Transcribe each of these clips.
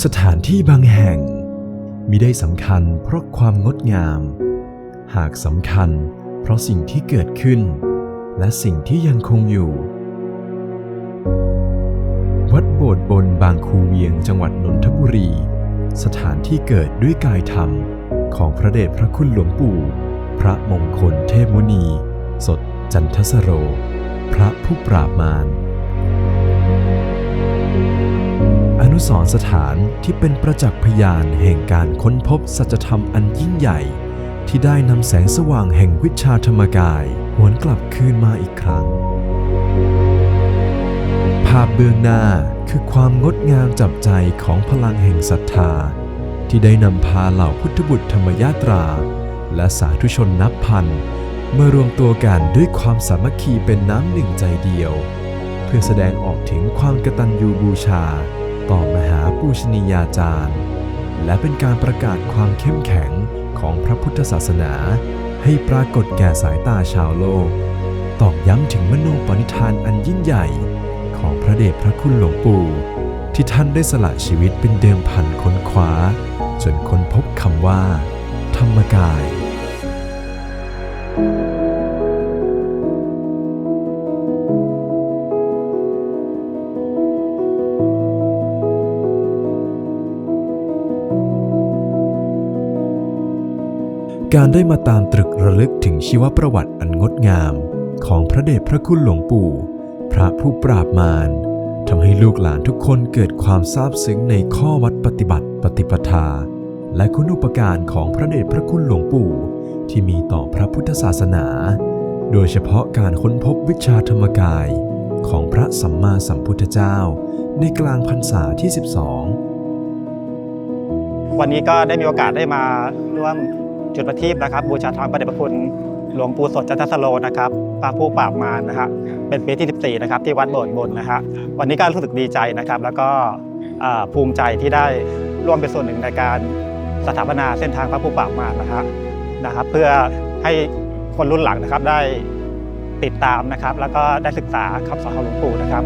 สถานที่บางแห่งมิได้สำคัญเพราะความงดงาม หากสำคัญเพราะสิ่งที่เกิดขึ้น และสิ่งที่ยังคงอยู่ วัดโบสถ์บนบางคูเวียงจังหวัดนนทบุรี สถานที่เกิดด้วยกายธรรมของพระเดชพระคุณหลวงปู่ พระมงคลเทพมุนี สดจันทสโร พระผู้ปราบมาร นุสรสถานที่เป็นประจักษ์พยานแห่งการค้นพบสัจธรรมอันยิ่งใหญ่ ที่ได้นำแสงสว่างแห่งวิชาธรรมกายหวนกลับคืนมาอีกครั้ง ภาพเบื้องหน้าคือความงดงามจับใจของพลังแห่งศรัทธา ที่ได้นำพาเหล่าพุทธบุตรธรรมยาตรา และสาธุชนนับพันมารวมตัวกันด้วยความสามัคคีเป็นน้ำหนึ่งใจเดียว เพื่อแสดงออกถึงความกตัญญูบูชา ต่อมหาปูชนียาจารย์ และเป็นการประกาศความเข้มแข็งของพระพุทธศาสนา ให้ปรากฏแก่สายตาชาวโลก ตอกย้ำถึงมโนปณิธานอันยิ่งใหญ่ ของพระเดชพระคุณหลวงปู่ที่ท่านได้สละชีวิตเป็นเดิมพันค้นคว้า จนค้นพบคำว่า ธรรมกาย การได้มาตามตรึกระลึกถึงชีวประวัติอันงดงาม ของพระเดชพระคุณหลวงปู่ พระผู้ปราบมารทำให้ลูกหลานทุกคนเกิดความซาบซึ้งในข้อวัดปฏิบัติปฏิปทา และคุณอุปการของพระเดชพระคุณหลวงปู่ ที่มีต่อพระพุทธศาสนา โดยเฉพาะการค้นพบวิชาธรรมกาย ของพระสัมมาสัมพุทธเจ้า ในกลางพรรษาที่ 12 วันนี้ก็ได้มีโอกาสได้มาร่วม จุดประทีปนะครับบูชาธรรมพระเดชพระคุณหลวงปู่สดจันทสโลนะครับพระผู้ปราบมารนะฮะเป็นปีที่ 14 นะครับ ที่วัดโบสถ์บนนะฮะวันนี้ก็รู้สึกดีใจนะครับ แล้วก็ภูมิใจที่ได้ร่วมเป็นส่วนหนึ่งในการสถาปนาเส้นทางพระผู้ปราบมารนะฮะนะครับ เพื่อให้คนรุ่นหลังนะครับได้ติดตามนะครับ แล้วก็ได้ศึกษาคำสอนของหลวงปู่นะครับ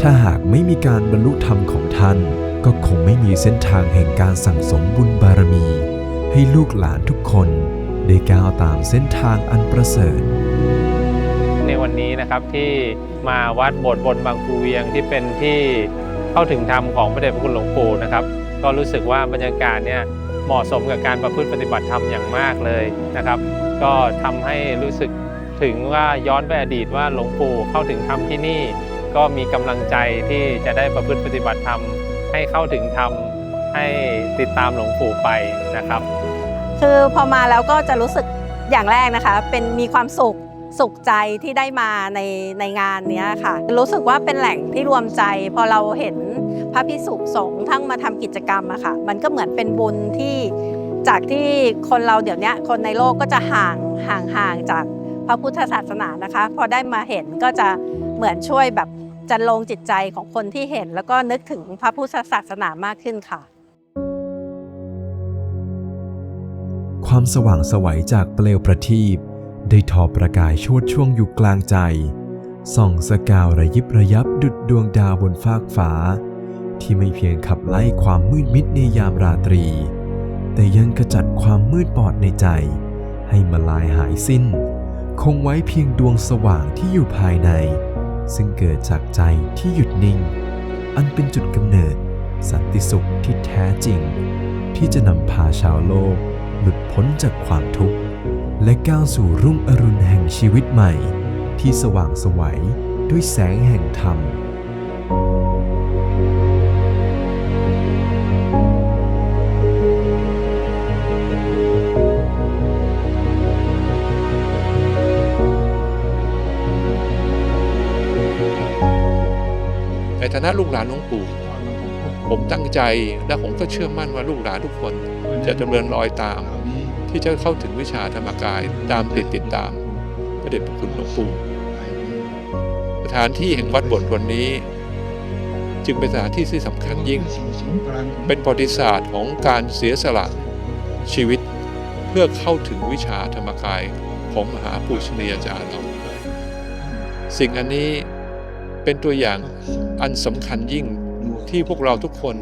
ถ้าหากไม่มีการบรรลุธรรมของท่าน ก็คงไม่มีเส้นทางแห่งการสั่งสมบุญบารมี ให้ลูกหลานทุกคนได้ก้าวตามเส้นทางอันประเสริฐ ในวันนี้นะครับที่มาวัดโบสถ์บนบางคูเวียงที่เป็นที่เข้าถึงธรรมของพระเดชพระคุณหลวงปู่นะครับ ก็รู้สึกว่าบรรยากาศเนี่ยเหมาะสมกับการประพฤติปฏิบัติธรรมอย่างมากเลยนะครับ ก็ทำให้รู้สึกถึงว่าย้อนไปอดีตว่าหลวงปู่เข้าถึงธรรมที่นี่ ก็มีกำลังใจที่จะได้ประพฤติปฏิบัติธรรมให้เข้าถึงธรรมให้ติดตามหลวงปู่ไปนะครับ คือพอมาแล้วก็จะรู้สึกอย่างแรกนะคะ เป็นมีความสุขสุขใจที่ได้มาในในงานเนี้ยค่ะ รู้สึกว่าเป็นแหล่งที่รวมใจ พอเราเห็นพระพิสุสงฆ์ทั้งมาทำกิจกรรมอะค่ะ มันก็เหมือนเป็นบุญที่จากที่คนเราเดี๋ยวนี้คนในโลกก็จะห่างห่างห่างจากพระพุทธศาสนานะคะ พอได้มาเห็นก็จะเหมือนช่วยแบบจันลงจิตใจของคนที่เห็น แล้วก็นึกถึงพระพุทธศาสนามากขึ้นค่ะ ความสว่างสวัยจากเปลวประทีปได้ทอประกายโชดช่วงอยู่กลางใจ ส่องสกาวระยิบระยับดุดดวงดาวบนฟากฟ้า ที่ไม่เพียงขับไล่ความมืดมิดในยามราตรี แต่ยังกระจัดความมืดปอดในใจ ให้มาลายหายสิ้น คงไว้เพียงดวงสว่างที่อยู่ภายใน ซึ่งเกิดจากใจที่หยุดนิ่ง อันเป็นจุดกำเนิด สันติสุขที่แท้จริง ที่จะนำพาชาวโลก ลุดพ้นจากความทุกข์ และก้าวสู่รุ่งอรุณแห่งชีวิตใหม่ ที่สว่างไสวัยด้วยแสงแห่งธรรม ในฐานะลูกหลานหลวงปู่ ผมตั้งใจและผมก็เชื่อมั่นว่าลูกหลานทุกคน จะดำเนินรอยตาม ที่จะเข้าถึงวิชาธรรมกายตามติดติดตามพระเดชพระคุณหลวงปู่สถานที่แห่งวัดบทวันนี้ จึงเป็นสถานที่ที่สำคัญยิ่ง เป็นประวัติศาสตร์ของการเสียสละชีวิตเพื่อเข้าถึงวิชาธรรมกายของมหาปูชนียาจารย์เราสิ่งอันนี้เป็นตัวอย่างอันสำคัญยิ่ง ที่พวกเราทุกคน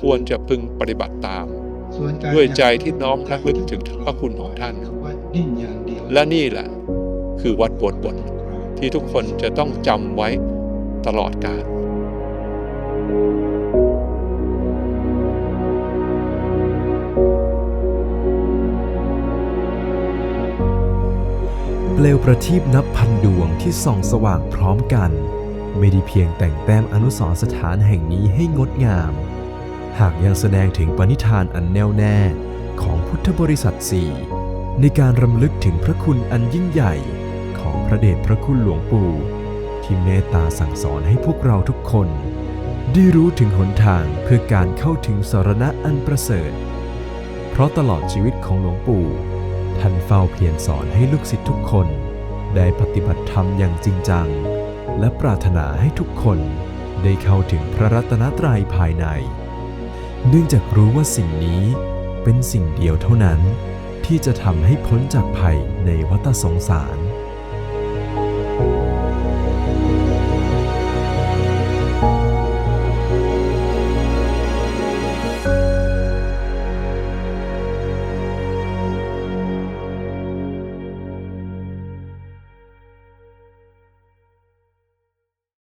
ควรจะพึงปฏิบัติตาม ด้ด้ววยยใจใจที่ที่น้น้ออมมระระลึลึกกถึถึงงพพระระคุคุณณขขอองงท่าท่านนและนี่แหละคือวัดบวชบนที่ทุกคนจะต้องจำไว้ตลอดกาลเปลวประทีปนับพันดวงที่ส่องสว่างพร้อมกัน ไม่ได้เพียงแต่งแต้มอนุสรสถานแห่งนี้ให้งดงาม หากยังแสดงถึงปณิธานอันแน่วแน่ของพุทธบริษัทสี่ในการรำลึกถึงพระคุณอันยิ่งใหญ่ของพระเดชพระคุณหลวงปู่ ที่เมตตาสั่งสอนให้พวกเราทุกคน ได้รู้ถึงหนทางเพื่อการเข้าถึงสารณะอันประเสริฐ เพราะตลอดชีวิตของหลวงปู่ ท่านเฝ้าเพียรสอนให้ลูกศิษย์ทุกคน ได้ปฏิบัติธรรมอย่างจริงจัง และปรารถนาให้ทุกคนได้เข้าถึงพระรัตนตรัยภายใน เนื่องจากรู้ว่าสิ่งนี้เป็นสิ่งเดียวเท่านั้น ที่จะทำให้พ้นจากภัยในวัฏสงสาร